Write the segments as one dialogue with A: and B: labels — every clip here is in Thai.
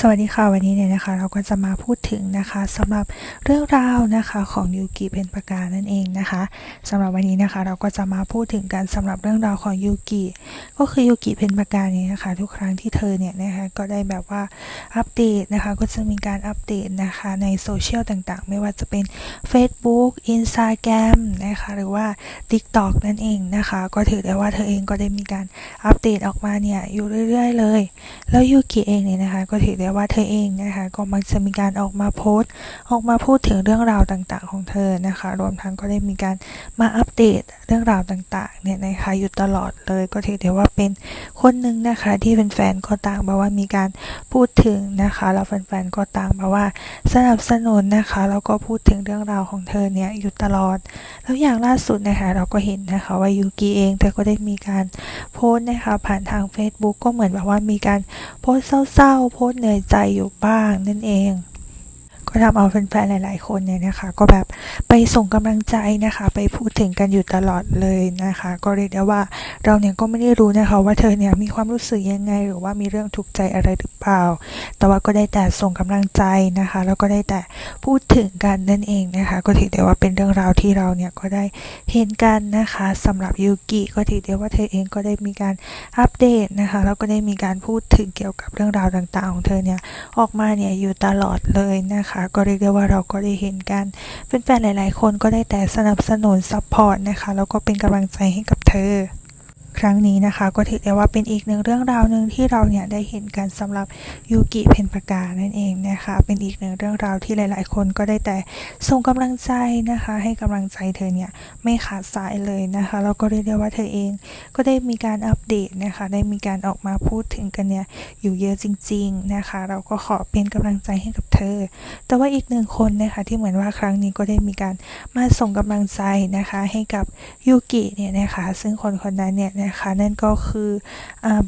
A: สวัสดีค่ะวันนี้เนี่ยนะคะ เราก็จะมาพูด ถึงนะคะสำหรับเรื่องราวนะคะของยูกิเพนปากานั่นเองนะคะสำหรับวันนี้นะคะเราก็จะมาพูดถึงกันสำหรับเรื่องราวของยูกิก็คือยูกิเพนปากาเนี่ยนะคะทุกครั้งที่เธอเนี่ยนะคะก็ได้แบบว่าอัปเดตนะคะก็จะมีการอัปเดตนะคะในโซเชียลต่างๆ ไม่ว่าจะเป็น Facebook Instagram นะคะหรือว่า TikTok นั่นเองนะคะก็ถือได้ว่าเธอเองก็ได้มีการอัปเดตออกมาเนี่ยอยู่เรื่อย ๆ เลย แล้วยูกิเองเนี่ยนะคะก็ถือได้ว่าเธอเองนะคะก็มักจะมีการออกมาาโพสต์ ออกมาพูดถึงเรื่องราวต่างๆ ของเธอนะคะ รวมทั้งก็ได้มีการมาอัปเดตเรื่องราวต่างๆเนี่ยนะคะอยู่ตลอดเลยก็ถือได้ว่าเป็นคนหนึ่งนะคะที่แฟนๆก็ต่างแบบว่ามีการพูดถึงนะคะแล้วแฟนๆก็ต่างแบบว่าสนับสนุนนะคะแล้วก็พูดถึงเรื่องราวของเธอเนี่ยอยู่ตลอด แล้วอย่างล่าสุดนะคะเราก็เห็นนะคะว่ายูกิเองเธอก็ได้มีการโพสต์นะคะผ่านทาง Facebook ก็เหมือนแบบว่ามีการโพสต์เศร้าๆ โพสต์เหนื่อยใจอยู่บ้างนั่นเอง ก็ทำเอาแฟนๆหลาย ๆ คนเนี่ยนะคะ ก็แบบไปส่งกำลังใจนะคะ ไปพูดถึงกันอยู่ตลอดเลยนะคะ ก็เรียกได้ว่าเราเนี่ยก็ไม่ได้รู้นะคะ ว่าเธอเนี่ยมีความรู้สึกยังไง หรือว่ามีเรื่องทุกข์ใจอะไรหรือ เปล่า แต่ว่าก็ได้แต่ส่งกำลังใจนะคะ แล้วก็ได้แต่พูดถึงกันนั่นเองนะคะ ก็ถือได้ว่าเป็นเรื่องราวที่เราเนี่ยก็ได้เห็นกันนะคะสำหรับยูกิก็ถือได้ว่าเธอเองก็ได้มีการอัปเดตนะคะ แล้วก็ได้มีการพูดถึงเกี่ยวกับเรื่องราวต่างๆ ของเธอเนี่ยออกมาเนี่ยอยู่ตลอดเลยนะคะ ก็เรียกได้ว่าเราก็ได้เห็นกันแฟนๆหลาย ๆ คนก็ได้แต่สนับสนุนซัพพอร์ตนะคะ แล้วก็เป็นกำลังใจให้กับเธอ ครั้งนี้นะคะก็ถือได้ว่าเป็นอีกหนึ่งเรื่องราวหนึ่งที่เราเนี่ยได้เห็นกันสำหรับยูกิเพนปากานั่นเองนะคะเป็นอีกหนึ่งเรื่องราวที่หลาย ๆ คนก็ได้แต่ส่งกำลังใจนะคะ ให้กำลังใจเธอเนี่ยไม่ขาดสายเลยนะคะแล้วก็เรียกได้ว่าเธอเองก็ได้มีการอัปเดตนะคะได้มีการออกมาพูดถึงกันเนี่ยอยู่เยอะจริง ๆ นะคะ เราก็ขอเป็นกำลังใจให้กับเธอ แต่ว่าอีกหนึ่งคนนะคะที่เหมือนว่าครั้งนี้ก็ได้มีการมาส่งกำลังใจนะคะให้กับยูกิเนี่ยนะคะซึ่งคนคนนั้นเนี่ยนะคะ นั่นก็คือ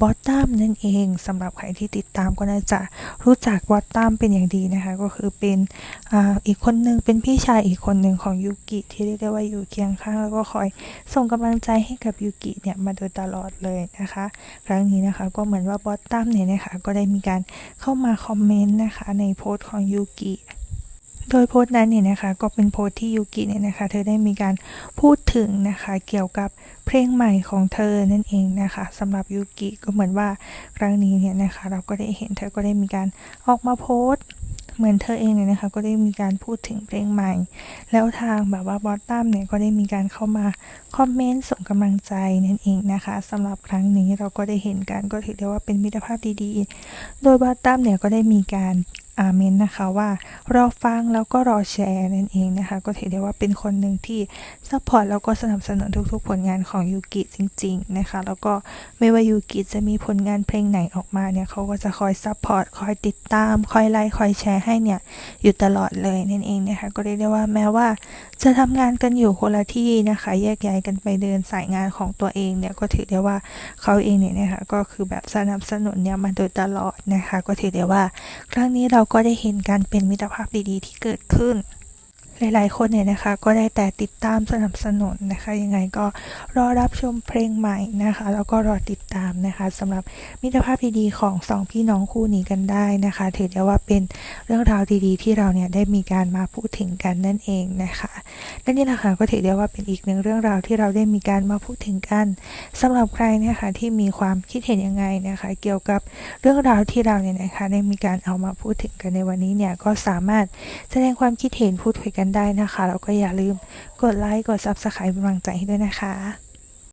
A: บอตตัมนั่นเองสำหรับใครที่ติดตามก็น่าจะรู้จักบอตตัมเป็นอย่างดีนะคะ ก็คือเป็นออีกคนหนึ่งเป็นพี่ชายอีกคนหนึ่งของยูกิที่เรียกได้ว่าอยู่เคียงข้างแล้วก็คอยส่งกำลังใจให้กับยูกิเนี่ยมาโดยตลอดเลยนะคะ ครั้งนี้นะคะก็เหมือนว่าบอตตัมเนี่ยนะคะก็ได้มีการเข้ามาคอมเมนต์นะคะในโพสต์ของยูกิ โดยโพสต์นั้นเนี่ยนะคะก็เป็นโพสต์ที่ยูกิเนี่ยนะคะ เธอได้มีการพูดถึงนะคะเกี่ยวกับเพลงใหม่ของเธอนั่นเองนะคะสำหรับยูกิก็เหมือนว่าครั้งนี้เนี่ยนะคะ เราก็ได้เห็นเธอก็ได้มีการออกมาโพสต์เหมือนเธอเองเนี่ยนะคะก็ได้มีการพูดถึงเพลงใหม่ แล้วทางแบบว่าบอสตัมเนี่ยก็ได้มีการเข้ามาคอมเมนต์ส่งกำลังใจนั่นเองนะคะสำหรับครั้งนี้เราก็ได้เห็นกันก็ถือได้ว่าเป็นมิตรภาพดีๆ โดยบอสตัมเนี่ยก็ได้มีการ อาเมนนะคะว่ารอฟังแล้วก็รอแชร์นั่นเองนะคะ ก็ถือได้ว่าเป็นคนหนึ่งที่ซัพพอร์ตแล้วก็สนับสนุนทุกๆ ผลงานของยูกิจริง ๆ นะคะ แล้วก็ไม่ว่ายูกิจะมีผลงานเพลงไหนออกมาเนี่ยเขาก็จะคอยซัพพอร์ตคอยติดตาม คอยไลค์คอยแชร์ให้เนี่ยอยู่ตลอดเลยนั่นเองนะคะ ก็เรียกได้ว่าแม้ว่าจะทำงานกันอยู่คนละที่นะคะ แยกย้ายกันไปเดินสายงานของตัวเองเนี่ยก็ถือได้ว่าเขาเองเนี่ยนะคะก็คือแบบสนับสนุนเนี่ยมาโดยตลอดนะคะ ก็ถือได้ว่า ครั้งนี้เราก็ได้เห็นการเป็นมิตรภาพดีๆ ที่เกิดขึ้น หลายๆ คนเนี่ยนะคะ ก็ได้แต่ติดตามสนับสนุนนะคะยังไงก็รอรับชมเพลงใหม่นะคะ แล้วก็รอติดตามนะคะสำหรับมิตรภาพดีๆของสองพี่น้องคู่นี้กันได้นะคะ ถือได้ว่าเป็นเรื่องราวดีๆ ที่เราเนี่ยได้มีการมาพูดถึงกันนั่นเองนะคะและนี่แหละค่ะก็ถือได้ว่าเป็นอีกหนึ่งเรื่องราวที่เราได้มีการมาพูดถึงกันสำหรับใครนะคะที่มีความคิดเห็นยังไงนะคะ เกี่ยวกับเรื่องราวที่เราเนี่ยนะคะได้มีการเอามาพูดถึงกันในวันนี้เนี่ยก็สามารถแสดงความคิดเห็นพูดคุยกันได้นะคะ แล้วก็อย่าลืมกดไลค์ กด Subscribe เป็นกำลังใจให้ด้วยนะคะ